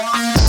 Yeah.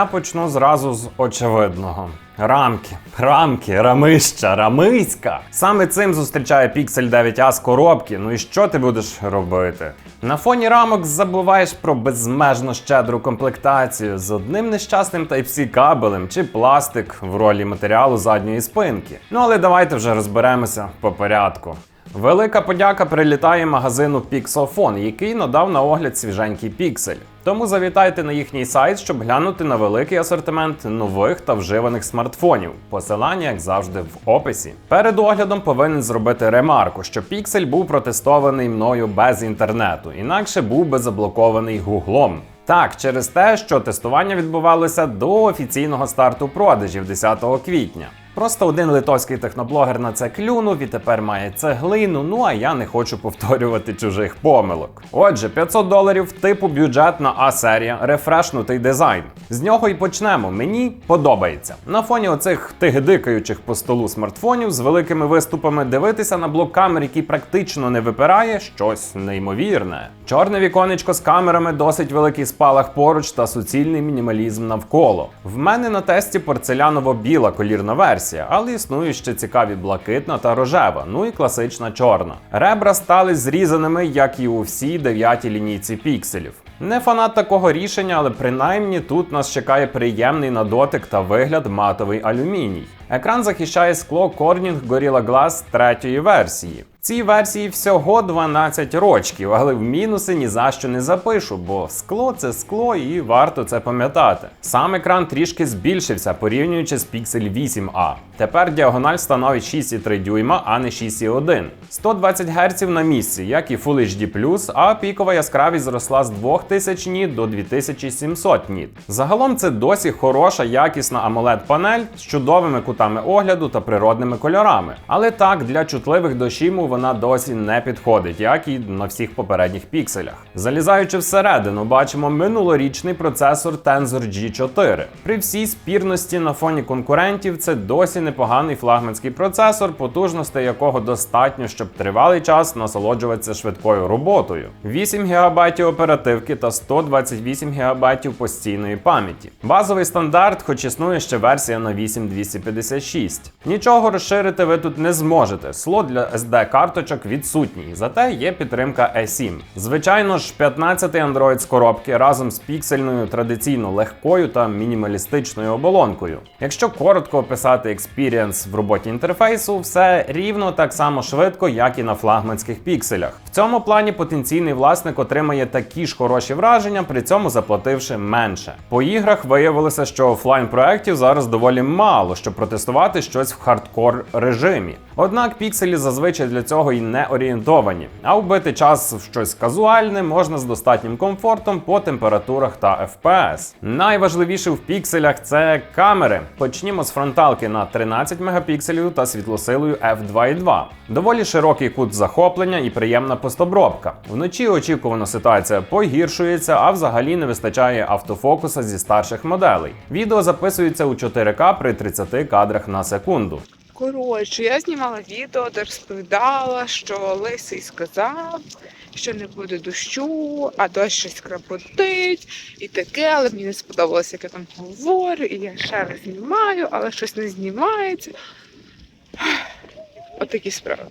Я почну зразу з очевидного. Рамки, рамки, рамища, рамиська. Саме цим зустрічає Pixel 9a з коробки. Ну і що ти будеш робити? На фоні рамок забуваєш про безмежно щедру комплектацію з одним нещасним Type-C кабелем чи пластик в ролі матеріалу задньої спинки. Ну але давайте вже розберемося по порядку. Велика подяка прилітає магазину Pixelphone, який надав на огляд свіженький піксель. Тому завітайте на їхній сайт, щоб глянути на великий асортимент нових та вживаних смартфонів. Посилання, як завжди, в описі. Перед оглядом повинен зробити ремарку, що піксель був протестований мною без інтернету, інакше був би заблокований гуглом. Так, через те, що тестування відбувалося до офіційного старту продажів 10 квітня. Просто один литовський техноблогер на це клюнув і тепер має цеглину. Ну а я не хочу повторювати чужих помилок. Отже, 500 доларів типу бюджетна А серія, рефрешнутий дизайн. З нього і почнемо. Мені подобається. На фоні оцих тигдикаючих по столу смартфонів з великими виступами дивитися на блок камер, який практично не випирає, щось неймовірне. Чорне віконечко з камерами, досить великий спалах поруч та суцільний мінімалізм навколо. В мене на тесті порцеляново-біла колірна версія, але існують ще цікаві блакитна та рожева, ну і класична чорна. Ребра стали зрізаними, як і у всій дев'ятій лінійці пікселів. Не фанат такого рішення, але принаймні тут нас чекає приємний на дотик та вигляд матовий алюміній. Екран захищає скло Corning Gorilla Glass третьої версії. Цій версії всього 12 рочків, але в мінуси ні за що не запишу, бо скло це скло і варто це пам'ятати. Сам екран трішки збільшився, порівнюючи з Pixel 8a. Тепер діагональ становить 6,3 дюйма, а не 6,1. 120 Гц на місці, як і Full HD+, а пікова яскравість зросла з 2000 ніт до 2700 ніт. Загалом це досі хороша, якісна amoled панель з чудовими кутами огляду та природними кольорами. Але так, для чутливих до шіму вона досі не підходить, як і на всіх попередніх пікселях. Залізаючи всередину, бачимо минулорічний процесор Tensor G4. При всій спірності на фоні конкурентів це досі непоганий флагманський процесор, потужностей якого достатньо, щоб тривалий час насолоджуватися швидкою роботою. 8 ГБ оперативки та 128 ГБ постійної пам'яті. Базовий стандарт, хоч існує ще версія на 8256. Нічого розширити ви тут не зможете. Слот для SD карточок відсутній, зате є підтримка E7. Звичайно ж, 15-й Android з коробки разом з піксельною традиційно легкою та мінімалістичною оболонкою. Якщо коротко описати експірієнс в роботі інтерфейсу, все рівно так само швидко, як і на флагманських пікселях. В цьому плані потенційний власник отримає такі ж хороші враження, при цьому заплативши менше. По іграх виявилося, що офлайн проєктів зараз доволі мало, щоб протестувати щось в хардкор режимі. Однак пікселі зазвичай для цього і не орієнтовані, а вбити час в щось казуальне можна з достатнім комфортом по температурах та FPS. Найважливіше в пікселях це камери. Почнімо з фронталки на 13 мегапікселів та світлосилою f2.2. Доволі широкий кут захоплення і приємна постобробка. Вночі очікувано ситуація погіршується, а взагалі не вистачає автофокуса зі старших моделей. Відео записується у 4К при 30 кадрах на секунду. Коротше, я знімала відео, де розповідала, що Лисий сказав, що не буде дощу, а дощ щось крапотить і таке, але мені не сподобалося, як я там говорю, і я ще раз знімаю, але щось не знімається. Отакі справи.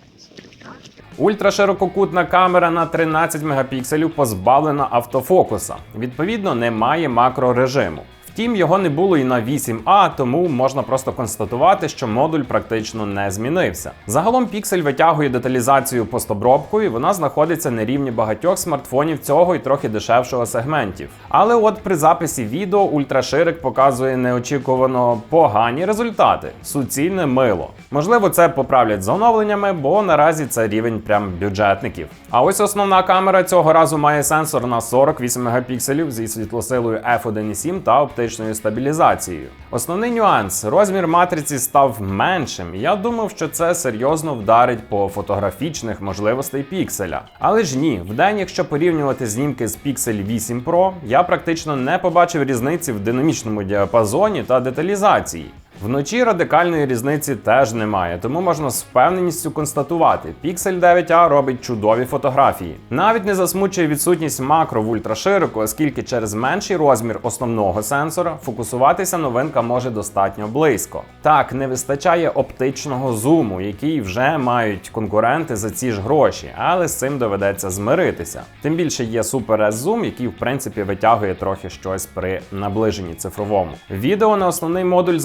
Ультраширококутна камера на 13 мегапікселів позбавлена автофокуса. Відповідно, немає макрорежиму. Втім, його не було і на 8А, тому можна просто констатувати, що модуль практично не змінився. Загалом піксель витягує деталізацію постобробкою, і вона знаходиться на рівні багатьох смартфонів цього і трохи дешевшого сегментів. Але от при записі відео ультраширик показує неочікувано погані результати, суцільне мило. Можливо, це поправлять з оновленнями, бо наразі це рівень прям бюджетників. А ось основна камера цього разу має сенсор на 48 мегапікселів зі світлосилою f1.7 та оптичною оптичною стабілізацією. Основний нюанс розмір матриці став меншим. Я думав, що це серйозно вдарить по фотографічних можливостей пікселя. Але ж ні, вдень, якщо порівнювати знімки з Pixel 8 Pro, я практично не побачив різниці в динамічному діапазоні та деталізації. Вночі радикальної різниці теж немає, тому можна з впевненістю констатувати, Pixel 9a робить чудові фотографії. Навіть не засмучує відсутність макро в ультрашироку, оскільки через менший розмір основного сенсора фокусуватися новинка може достатньо близько. Так, не вистачає оптичного зуму, який вже мають конкуренти за ці ж гроші, але з цим доведеться змиритися. Тим більше є Super S Zoom, який в принципі витягує трохи щось при наближенні цифровому. Відео на основний модуль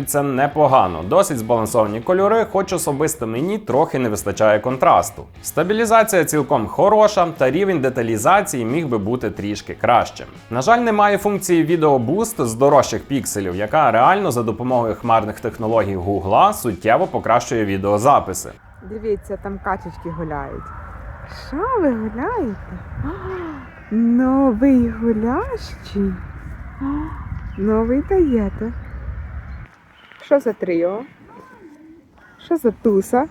записується непогано, досить збалансовані кольори, хоч особисто мені трохи не вистачає контрасту. Стабілізація цілком хороша, та рівень деталізації міг би бути трішки кращим. На жаль, немає функції Boost з дорожчих пікселів, яка реально за допомогою хмарних технологій Google суттєво покращує відеозаписи. Дивіться, там качечки гуляють. Що ви гуляєте? Новий гулящий. Новий даєте. Що за тріо? Що за туса?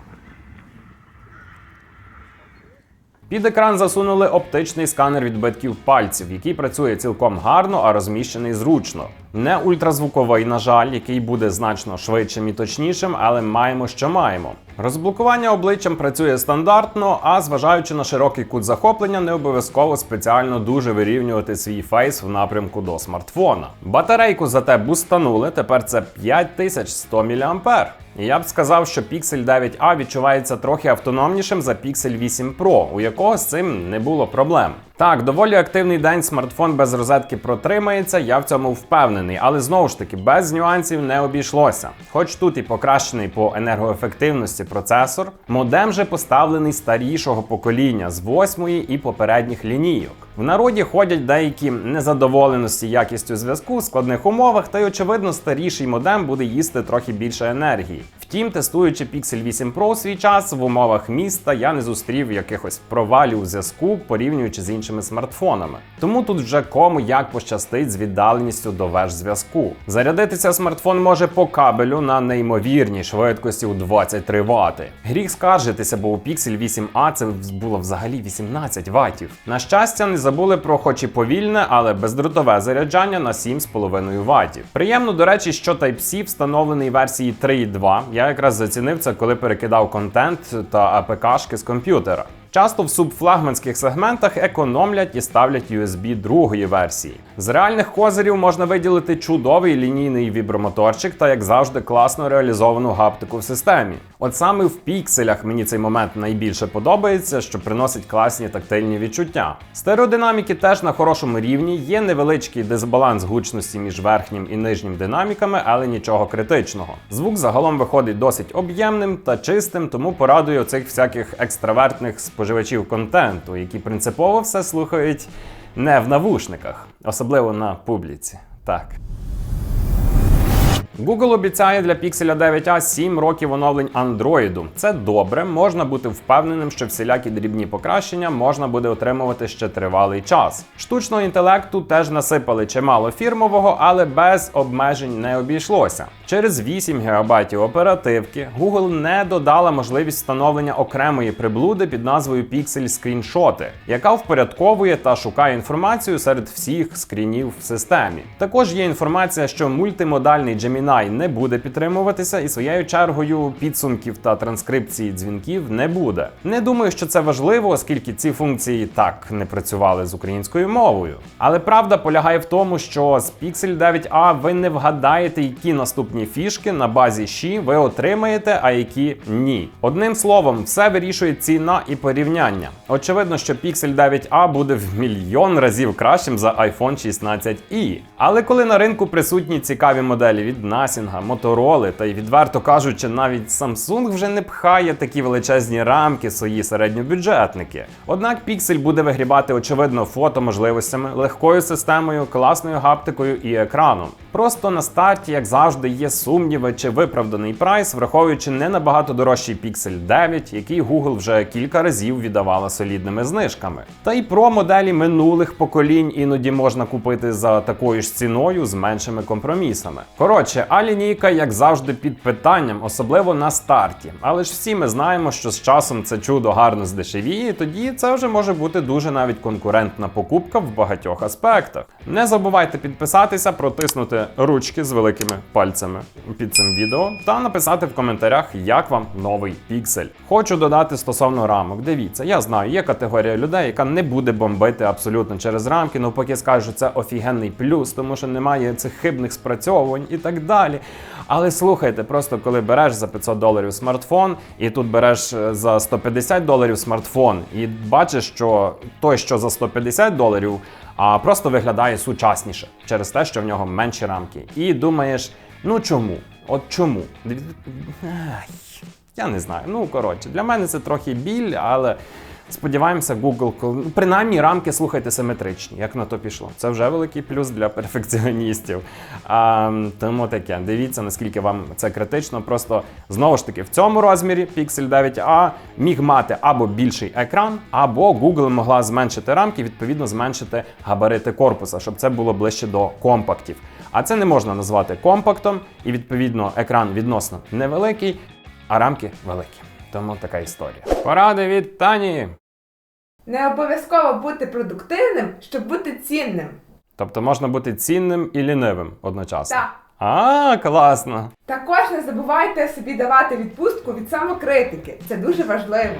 Під екран засунули оптичний сканер відбитків пальців, який працює цілком гарно, а розміщений зручно. Не ультразвуковий, на жаль, який буде значно швидшим і точнішим, але маємо, що маємо. Розблокування обличчям працює стандартно, а зважаючи на широкий кут захоплення, не обов'язково спеціально дуже вирівнювати свій фейс в напрямку до смартфона. Батарейку зате бустанули, тепер це 5100 мАh. І я б сказав, що Pixel 9a відчувається трохи автономнішим за Pixel 8 Pro, у якого з цим не було проблем. Так, доволі активний день смартфон без розетки протримається, я в цьому впевнений, але знову ж таки без нюансів не обійшлося. Хоч тут і покращений по енергоефективності процесор, модем же поставлений старішого покоління з восьмої і попередніх лінійок. В народі ходять деякі незадоволеності якістю зв'язку в складних умовах, та й очевидно старіший модем буде їсти трохи більше енергії. Втім, тестуючи Pixel 8 Pro у свій час в умовах міста, я не зустрів якихось провалів у зв'язку, порівнюючи з іншими смартфонами. Тому тут вже кому як пощастить з віддаленістю до веж зв'язку. Зарядитися смартфон може по кабелю на неймовірній швидкості у 23 Вт. Гріх скаржитися, бо у Pixel 8a це було взагалі 18 Вт. На щастя, не забули про хоч і повільне, але бездротове заряджання на 7,5 Вт. Приємно, до речі, що Type-C встановлений версії 3.2. Я якраз зацінив це, коли перекидав контент та APK-шки з комп'ютера. Часто в субфлагманських сегментах економлять і ставлять USB другої версії. З реальних козирів можна виділити чудовий лінійний вібромоторчик та, як завжди, класно реалізовану гаптику в системі. От саме в пікселях мені цей момент найбільше подобається, що приносить класні тактильні відчуття. Стереодинаміки теж на хорошому рівні, є невеличкий дисбаланс гучності між верхнім і нижнім динаміками, але нічого критичного. Звук загалом виходить досить об'ємним та чистим, тому порадує оцих всяких екстравертних споживачів контенту, які принципово все слухають не в навушниках, особливо на публіці. Так. Google обіцяє для Pixel 9a 7 років оновлень Android. Це добре, можна бути впевненим, що всілякі дрібні покращення можна буде отримувати ще тривалий час. Штучного інтелекту теж насипали чимало фірмового, але без обмежень не обійшлося. Через 8 ГБ оперативки Google не додала можливість встановлення окремої приблуди під назвою Pixel Screenshot, яка впорядковує та шукає інформацію серед всіх скрінів в системі. Також є інформація, що мультимодальний Gemini не буде підтримуватися, і своєю чергою підсумків та транскрипції дзвінків не буде. Не думаю, що це важливо, оскільки ці функції так не працювали з українською мовою. Але правда полягає в тому, що з Pixel 9a ви не вгадаєте, які наступні фішки на базі Ші ви отримаєте, а які ні. Одним словом, все вирішує ціна і порівняння. Очевидно, що Pixel 9a буде в мільйон разів кращим за iPhone 16i. Але коли на ринку присутні цікаві моделі від Насінга, Мотороли та й відверто кажучи, навіть Samsung вже не пхає такі величезні рамки свої середньобюджетники. Однак Pixel буде вигрібати очевидно фото можливостями, легкою системою, класною гаптикою і екраном. Просто на старті, як завжди, є сумніви чи виправданий прайс, враховуючи не набагато дорожчий Pixel 9, який Google вже кілька разів віддавала солідними знижками. Та й про моделі минулих поколінь іноді можна купити за такою ж ціною з меншими компромісами. Коротше, а лінійка, як завжди, під питанням, особливо на старті. Але ж всі ми знаємо, що з часом це чудо гарно здешевіє, тоді це вже може бути дуже навіть конкурентна покупка в багатьох аспектах. Не забувайте підписатися, протиснути ручки з великими пальцями під цим відео та написати в коментарях, як вам новий піксель. Хочу додати стосовно рамок. Дивіться, я знаю, є категорія людей, яка не буде бомбити абсолютно через рамки, навпаки скаже, що це офігенний плюс, тому що немає цих хибних спрацьовувань і так далі. Але слухайте, просто коли береш за 500 доларів смартфон, і тут береш е, за 150 доларів смартфон, і бачиш, що той, що за 150 доларів, а просто виглядає сучасніше через те, що в нього менші рамки. І думаєш, ну чому? От чому? Я не знаю. Ну коротше, для мене це трохи біль, але. Сподіваємося, Google, ну, принаймні рамки слухайте симетричні, як на то пішло. Це вже великий плюс для перфекціоністів. А, тому таке, дивіться, наскільки вам це критично. Просто знову ж таки, в цьому розмірі Pixel 9a міг мати або більший екран, або Google могла зменшити рамки, відповідно, зменшити габарити корпуса, щоб це було ближче до компактів. А це не можна назвати компактом, і відповідно екран відносно невеликий, а рамки великі. Тому така історія. Поради від Тані. Не обов'язково бути продуктивним, щоб бути цінним. Тобто можна бути цінним і лінивим одночасно. Так. А, класно. Також не забувайте собі давати відпустку від самокритики. Це дуже важливо.